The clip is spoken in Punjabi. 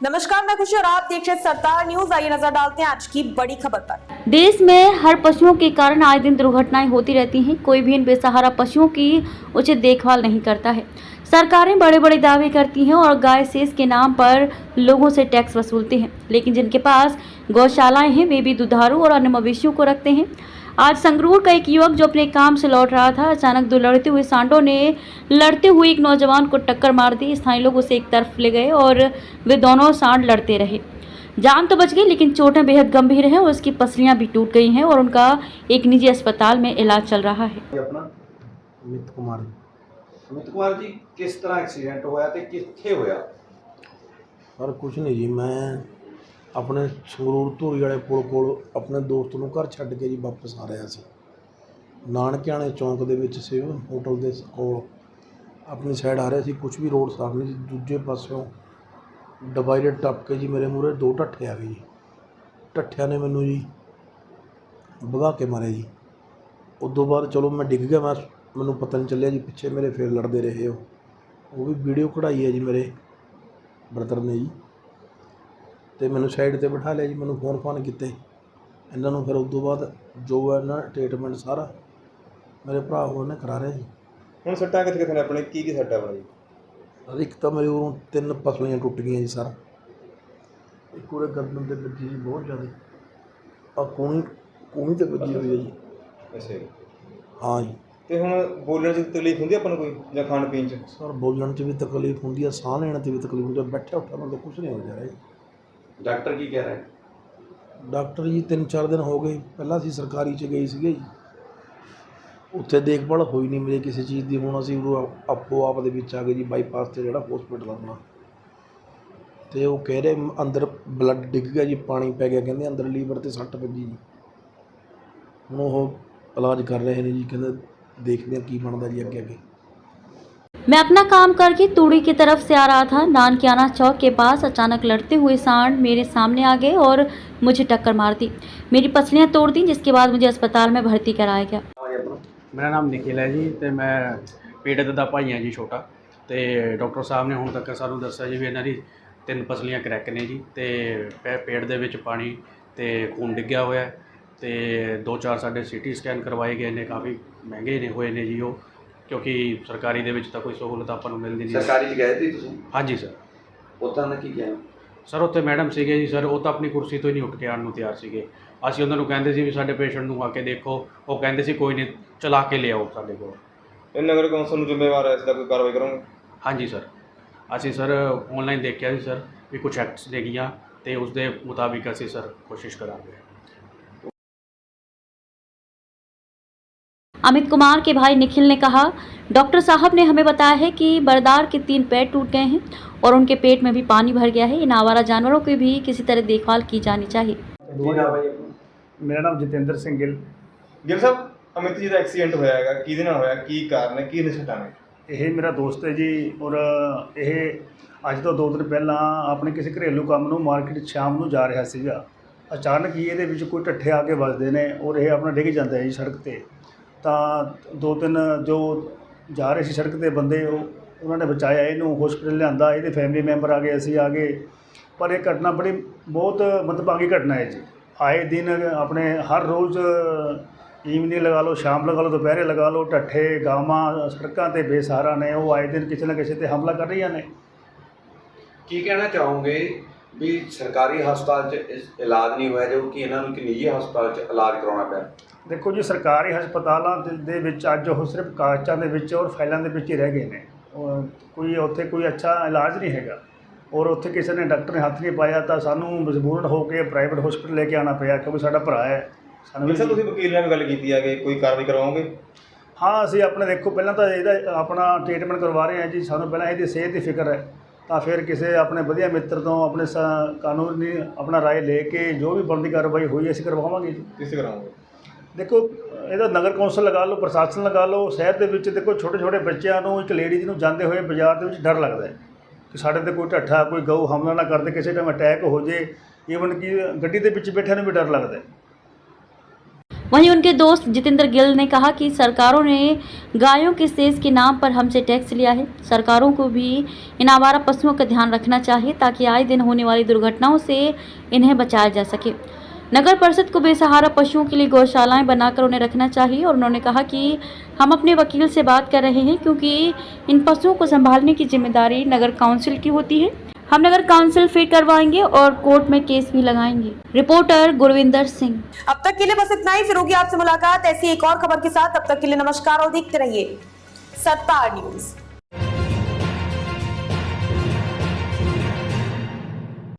नमस्कार, मैं खुशी और आप देख रहे सरदार न्यूज़। आइए नज़र डालते हैं आज की बड़ी खबर पर। देश में हर पशुओं के कारण आए दिन दुर्घटनाएँ होती रहती हैं। कोई भी इन बेसहारा पशुओं की उचित देखभाल नहीं करता है। सरकारें बड़े बड़े दावे करती हैं और गाय सेस के नाम पर लोगों से टैक्स वसूलते हैं। लेकिन जिनके पास गौशालाएँ हैं, वे भी दुधारू और अन्य मवेशियों को रखते हैं। आज संगरूर का एक युवक जो अपने काम से लौट रहा था अचानक दो लड़ते हुए सांडों ने लड़ते हुए एक नौजवान को टक्कर मार दी। स्थानीय लोग उसे एक तरफ़ ले गए और वे दोनों सांड लड़ते रहे। जान तो बच गई लेकिन चोटें बेहद गंभीर हैं और उसकी पसलियाँ भी टूट गई हैं और उनका एक निजी अस्पताल में इलाज चल रहा है। अमित कुमार अमित कुमार जी किस तरह एक्सीडेंट हुआ थे किथे होया? और कुछ नहीं जी मैं ਆਪਣੇ ਸੰਗਰੂਰ ਧੂਰੀ ਵਾਲੇ ਪੁਲ ਕੋਲ ਆਪਣੇ ਦੋਸਤ ਨੂੰ ਘਰ ਛੱਡ ਕੇ ਜੀ ਵਾਪਸ ਆ ਰਿਹਾ ਸੀ। ਨਾਨਕਿਆਣੇ ਚੌਂਕ ਦੇ ਵਿੱਚ ਸਿਵ ਹੋਟਲ ਦੇ ਕੋਲ। ਆਪਣੀ ਸਾਈਡ ਆ ਰਿਹਾ ਸੀ, ਕੁਛ ਵੀ ਰੋਡ ਸਾਫ਼ ਨਹੀਂ ਸੀ। ਦੂਜੇ ਪਾਸਿਓਂ ਡਿਵਾਈਡਰ ਟੱਪ ਕੇ ਜੀ ਮੇਰੇ ਮੂਹਰੇ ਦੋ ਢੱਠੇ ਆ ਗਏ ਜੀ। ਢੱਠਿਆਂ ਨੇ ਮੈਨੂੰ ਜੀ ਭਗਾ ਕੇ ਮਾਰਿਆ ਜੀ। ਉਦੋਂ ਬਾਅਦ ਚਲੋ ਮੈਂ ਡਿੱਗ ਗਿਆ, ਮੈਂ ਮੈਨੂੰ ਪਤਾ ਨਹੀਂ ਚੱਲਿਆ ਜੀ, ਪਿੱਛੇ ਮੇਰੇ ਫੇਰ ਲੜਦੇ ਰਹੇ ਉਹ। ਉਹ ਵੀ ਵੀਡੀਓ ਕਢਾਈ ਹੈ ਜੀ ਮੇਰੇ ਬ੍ਰਦਰ ਨੇ ਜੀ। ਤੇ ਮੈਨੂੰ ਸਾਈਡ ਤੇ ਬਿਠਾ ਲਿਆ ਜੀ ਮੈਨੂੰ ਫੋਨ ਫਾਨ ਕੀਤੇ। ਇਹਨਾਂ ਨੂੰ ਫਿਰ ਉਸ ਤੋਂ ਬਾਅਦ ਜੋ ਹੈ ਨਾ ਟ੍ਰੀਟਮੈਂਟ ਸਾਰਾ ਮੇਰੇ ਭਰਾ ਹੋਰ ਨੇ ਕਰਾ ਰਿਹਾ ਜੀ। ਹੁਣ ਸੱਟਾਂ ਕਿੱਥੇ ਕਿੱਥੇ ਨੇ ਆਪਣੇ? ਕੀ ਕੀ ਸੱਟਾਂ ਆਪਣੀ? ਅਰੇ ਇੱਕ ਤਾਂ ਮੇਰੇ ਉਰੋਂ ਤਿੰਨ ਪਸਲੀਆਂ ਟੁੱਟ ਗਈਆਂ ਜੀ ਸਰ। ਇੱਕ ਉਰੇ ਗਰਦਨ ਤੇ ਵੱਜੀ ਜੀ ਬਹੁਤ ਜ਼ਿਆਦਾ। ਆ ਕੂਣੀ ਕੂਣੀ ਤੇ ਵੱਜੀ ਹੋਈ ਹੈ ਜੀ। ਅੱਛਾ ਜੀ। ਹਾਂ ਜੀ। ਤੇ ਹੁਣ ਬੋਲਣ 'ਚ ਤਕਲੀਫ ਹੁੰਦੀ ਆ ਆਪਾਂ ਨੂੰ ਕੋਈ ਜਾਂ ਖਾਣ ਪੀਣ 'ਚ? ਸਰ ਬੋਲਣ 'ਚ ਵੀ ਤਕਲੀਫ ਹੁੰਦੀ ਆ ਸਾਹ ਲੈਣ 'ਚ ਵੀ ਤਕਲੀਫ ਹੁੰਦੀ ਆ। ਬੈਠਾ ਉੱਠਾ ਮਤਲਬ ਕੁਝ ਨਹੀਂ ਹੋ ਜਾ ਰਿਹਾ ਜੀ। ਡਾਕਟਰ ਕੀ ਕਹਿ ਰਹੇ ਡਾਕਟਰ ਜੀ, ਤਿੰਨ ਚਾਰ ਦਿਨ ਹੋ ਗਏ। ਪਹਿਲਾਂ ਅਸੀਂ ਸਰਕਾਰੀ ਚ ਗਏ ਸੀਗੇ ਜੀ। ਉੱਥੇ ਦੇਖਭਾਲ ਹੋਈ ਨਹੀਂ ਮੇਰੇ ਕਿਸੇ ਚੀਜ਼ ਦੀ। ਹੁਣ ਅਸੀਂ ਉਰੋਂ ਆਪੋ ਆਪ ਦੇ ਵਿੱਚ ਆ ਗਏ ਜੀ, ਬਾਈਪਾਸ ਤੇ ਜਿਹੜਾ ਹਸਪੀਟਲ ਆਪਣਾ। ਤੇ ਉਹ ਕਹਿ ਰਹੇ ਅੰਦਰ ਬਲੱਡ ਡਿੱਗ ਗਿਆ ਜੀ, ਪਾਣੀ ਪੈ ਗਿਆ। ਕਹਿੰਦੇ ਅੰਦਰ ਲੀਵਰ ਤੇ ਸੱਟ ਵੱਜੀ ਜੀ। ਹੁਣ ਉਹ ਇਲਾਜ ਕਰ ਰਹੇ ਨੇ ਜੀ। ਕਹਿੰਦੇ ਦੇਖਦੇ ਆ ਕੀ ਬਣਦਾ ਜੀ ਅੱਗੇ ਅੱਗੇ मैं अपना काम करके तूड़ी की तरफ से आ रहा था नानकियाना चौक के पास अचानक लड़ते हुए सांड मेरे सामने आ गए और मुझे टक्कर मार दी मेरी पसलियां तोड़ दी जिसके बाद मुझे अस्पताल में भर्ती कराया गया ਹਾਂ ਜੀ ਆਪਣਾ ਮੇਰਾ ਨਾਮ ਨਿਖਿਲ ਹੈ ਜੀ ਤੇ ਮੈਂ ਪੀੜਤ ਦਾ ਭਾਈ ਹਾਂ ਜੀ ਛੋਟਾ ਤੇ ਡਾਕਟਰ ਸਾਹਿਬ ਨੇ ਹੁਣ ਤੱਕ ਸਾਨੂੰ ਦੱਸਿਆ ਜੀ ਵੀ ਇਹਨਾਂ ਦੀ ਤਿੰਨ ਪਸਲੀਆਂ ਕਰੈਕ ਨੇ ਜੀ ਤੇ ਪੇ- ਪੇਟ ਦੇ ਵਿੱਚ ਪਾਣੀ ਤੇ ਖੂਨ ਡਿੱਗਿਆ ਹੋਇਆ ਹੈ ਤੇ ਦੋ ਚਾਰ ਸਾਡੇ ਸੀਟੀ ਸਕੈਨ ਕਰਵਾਏ ਗਏ ਨੇ ਕਾਫੀ ਮਹਿੰਗੇ ਨੇ ਹੋਏ ਨੇ ਜੀ ਉਹ ਕਿਉਂਕਿ ਸਰਕਾਰੀ ਦੇ ਵਿੱਚ ਤਾਂ ਕੋਈ ਸਹੂਲਤ ਆਪਾਂ ਨੂੰ ਮਿਲਦੀ ਨਹੀਂ। ਸਰਕਾਰੀ ਚ ਗਏ ਸੀ ਤੁਸੀਂ? ਹਾਂਜੀ ਸਰ ਉਦਾਂ ਦਾ ਕੀ ਕਿਹਾ? ਸਰ ਉੱਥੇ ਮੈਡਮ ਸੀਗੇ ਜੀ ਸਰ ਉਹ ਤਾਂ ਆਪਣੀ ਕੁਰਸੀ ਤੋਂ ਹੀ ਨਹੀਂ ਉੱਠ ਕੇ ਆਉਣ ਨੂੰ ਤਿਆਰ ਸੀਗੇ। ਅਸੀਂ ਉਹਨਾਂ ਨੂੰ ਕਹਿੰਦੇ ਸੀ ਵੀ ਸਾਡੇ ਪੇਸ਼ੈਂਟ ਨੂੰ ਆ ਕੇ ਦੇਖੋ। ਉਹ ਕਹਿੰਦੇ ਸੀ ਕੋਈ ਨਹੀਂ ਚਲਾ ਕੇ ਲਿਆਓ ਸਾਡੇ ਕੋਲ। ਇਹ ਨਗਰ ਕੌਂਸਲ ਨੂੰ ਜ਼ਿੰਮੇਵਾਰ ਹੈ ਇਸ ਦਾ ਕੋਈ ਕਾਰਵਾਈ ਕਰੋਗੇ। ਹਾਂਜੀ ਸਰ ਅਸੀਂ ਸਰ ਆਨਲਾਈਨ ਦੇਖਿਆ ਸੀ ਸਰ ਵੀ ਕੁਝ ਐਕਟਸ ਨੇਗੀਆਂ ਤੇ ਉਸ ਦੇ ਮੁਤਾਬਿਕ ਅਸੀਂ ਸਰ ਕੋਸ਼ਿਸ਼ ਕਰਾਂਗੇ। अमित कुमार के भाई निखिल ने कहा डॉक्टर साहब ने हमें बताया है कि बरदार के तीन पैर टूट गए हैं और उनके पेट में भी पानी भर गया है इन आवारा जानवरों की भी किसी तरह देखभाल की जानी चाहिए ਕੀ ਨਾਮ ਹੈ ਜੀ ਆਪਣਾ ਮੇਰਾ ਨਾਮ ਜਤਿੰਦਰ ਸਿੰਘ ਗਿੱਲ ਗਿਲ ਸਾਹਿਬ ਅਮਿਤ ਜੀ ਦਾ ਐਕਸੀਡੈਂਟ ਹੋਇਆ ਹੈਗਾ ਕਿਹਦੇ ਨਾਲ ਹੋਇਆ ਕੀ ਕਾਰਨ ਹੈ ਕੀ ਨੇ ਸੱਟਾਂ ਨੇ ਇਹ ਮੇਰਾ ਦੋਸਤ ਹੈ ਜੀ ਔਰ ਇਹ ਅੱਜ ਤੋਂ ਦੋ ਦਿਨ ਪਹਿਲਾਂ ਆਪਣੇ ਕਿਸੇ ਘਰੇਲੂ ਕੰਮ ਨੂੰ ਮਾਰਕੀਟ ਸ਼ਾਮ ਨੂੰ ਜਾ ਰਿਹਾ ਸੀਗਾ ਅਚਾਨਕ ਹੀ ਇਹਦੇ ਵਿੱਚ ਕੋਈ ਢੱਠੇ ਆ ਕੇ ਵੱਜਦੇ ਨੇ ਔਰ ਇਹ ਆਪਣਾ ਡਿੱਗ ਜਾਂਦਾ ਹੈ ਜੀ ਸੜਕ ਤੇ ਤਾਂ ਦੋ ਤਿੰਨ ਜੋ ਜਾ ਰਹੇ ਸੀ ਸੜਕ ਤੇ ਬੰਦੇ, ਉਹ ਉਹਨਾਂ ਨੇ ਬਚਾਇਆ, ਇਹਨੂੰ ਹੋਸਪਿਟਲ ਲਿਆਂਦਾ, ਇਹਦੇ ਫੈਮਿਲੀ ਮੈਂਬਰ ਆ ਗਏ, ਅਸੀਂ ਆ ਗਏ। ਪਰ ਇਹ ਘਟਨਾ ਬੜੀ, ਬਹੁਤ ਮੰਦਭਾਗੀ ਘਟਨਾ ਹੈ ਜੀ। ਆਏ ਦਿਨ ਆਪਣੇ ਹਰ ਰੋਜ਼ ਈਵਨਿੰਗ ਲਗਾ ਲਓ, ਸ਼ਾਮ ਲਗਾ ਲਓ, ਦੁਪਹਿਰੇ ਲਗਾ ਲਓ, ਢੱਠੇ, ਗਾਵਾਂ, ਸੜਕਾਂ ਤੇ ਬੇਸਹਾਰਾ ਨੇ, ਉਹ ਆਏ ਦਿਨ ਕਿਸੇ ਨਾ ਕਿਸੇ ਤੇ ਹਮਲਾ ਕਰ ਰਹੀਆਂ ਨੇ। ਕੀ ਕਹਿਣਾ ਚਾਹੋਗੇ? ਵੀ ਸਰਕਾਰੀ ਹਸਪਤਾਲ ਚ ਇਸ ਇਲਾਜ ਨਹੀਂ ਹੋਇਆ ਜੋ ਕਿ ਇਹਨਾਂ ਨੂੰ ਇੱਕ ਨਿੱਜੀ ਹਸਪਤਾਲ ਚ ਇਲਾਜ ਕਰਾਉਣਾ ਪਿਆ। ਦੇਖੋ ਜੀ ਸਰਕਾਰੀ ਹਸਪਤਾਲਾਂ ਦੇ- ਦੇ ਵਿੱਚ ਅੱਜ ਉਹ ਸਿਰਫ ਕਾਗਜ਼ਾਂ ਦੇ ਵਿੱਚ ਔਰ ਫਾਈਲਾਂ ਦੇ ਵਿੱਚ ਹੀ ਰਹਿ ਗਏ ਨੇ। ਉਹ ਕੋਈ ਉੱਥੇ ਕੋਈ ਅੱਛਾ ਇਲਾਜ ਨਹੀਂ ਹੈਗਾ। ਔਰ ਉੱਥੇ ਕਿਸੇ ਨੇ ਡਾਕਟਰ ਨੇ ਹੱਥ ਨਹੀਂ ਪਾਇਆ ਤਾਂ ਸਾਨੂੰ ਮਜਬੂਰਨ ਹੋ ਕੇ ਪ੍ਰਾਈਵੇਟ ਹਸਪੀਟਲ ਲੈ ਕੇ ਆਉਣਾ ਪਿਆ ਕਿਉਂਕਿ ਸਾਡਾ ਭਰਾ ਹੈ। ਸਾਨੂੰ ਸਾਹਿਬ ਤੁਸੀਂ ਵਕੀਲ ਨਾਲ ਵੀ ਗੱਲ ਕੀਤੀ ਹੈ ਕਿ ਕੋਈ ਕਾਰਵਾਈ ਕਰਵਾਓਗੇ? ਹਾਂ ਅਸੀਂ ਆਪਣੇ ਦੇਖੋ ਪਹਿਲਾਂ ਤਾਂ ਇਹਦਾ ਆਪਣਾ ਟ੍ਰੀਟਮੈਂਟ ਕਰਵਾ ਰਹੇ ਹਾਂ ਜੀ। ਸਾਨੂੰ ਪਹਿਲਾਂ ਇਹਦੀ ਸਿਹਤ ਦੀ ਫਿਕਰ ਹੈ। ਤਾਂ ਫਿਰ ਕਿਸੇ ਆਪਣੇ ਵਧੀਆ ਮਿੱਤਰ ਤੋਂ ਆਪਣੇ ਸ- ਕਾਨੂੰਨੀ ਆਪਣਾ ਰਾਏ ਲੈ ਕੇ ਜੋ ਵੀ ਬਣਦੀ ਕਾਰਵਾਈ ਹੋਈ ਅਸੀਂ ਕਰਵਾਵਾਂਗੇ ਜੀ। ਕਿਸ ਕਰਾਓਗੇ ਦੇਖੋ ਇਹਦਾ ਨਗਰ ਕੌਂਸਲ ਲਗਾ ਲਓ ਪ੍ਰਸ਼ਾਸਨ ਲਗਾ ਲਓ ਸ਼ਹਿਰ ਦੇ ਵਿੱਚ ਦੇਖੋ ਛੋਟੇ ਛੋਟੇ ਬੱਚਿਆਂ ਨੂੰ ਇੱਕ ਲੇਡੀਜ਼ ਨੂੰ ਜਾਂਦੇ ਹੋਏ ਬਾਜ਼ਾਰ ਦੇ ਵਿੱਚ ਡਰ ਲੱਗਦਾ ਹੈ ਕਿ ਸਾਡੇ ਤੇ ਕੋਈ ਢੱਠਾ ਕੋਈ ਗਊ ਹਮਲਾ ਨਾ ਕਰਦੇ ਕਿਸੇ ਟਾਈਮ ਅਟੈਕ ਹੋ ਜੇ। ਈਵਨ ਕਿ ਗੱਡੀ ਦੇ ਵਿੱਚ ਬੈਠਿਆਂ ਨੂੰ ਵੀ ਡਰ ਲੱਗਦਾ ਹੈ। वहीं उनके दोस्त जितेंद्र गिल ने कहा कि सरकारों ने गायों के सेज के नाम पर हमसे टैक्स लिया है। सरकारों को भी इन आवारा पशुओं का ध्यान रखना चाहिए ताकि आए दिन होने वाली दुर्घटनाओं से इन्हें बचाया जा सके। नगर परिषद को बेसहारा पशुओं के लिए गौशालाएँ बनाकर उन्हें रखना चाहिए और उन्होंने कहा कि हम अपने वकील से बात कर रहे हैं क्योंकि इन पशुओं को संभालने की ज़िम्मेदारी नगर काउंसिल की होती है। हम नगर काउंसिल फिट करवाएँगे और कोर्ट में केस भी लगाएँगे। रिपोर्टर गुरविंदर सिंह। अब तक के लिए बस इतना ही। फिर होगी आपसे मुलाकात। ऐसी एक और खबर के साथ। अब तक के लिए नमस्कार और देखते रहिए। सत्ता न्यूज़।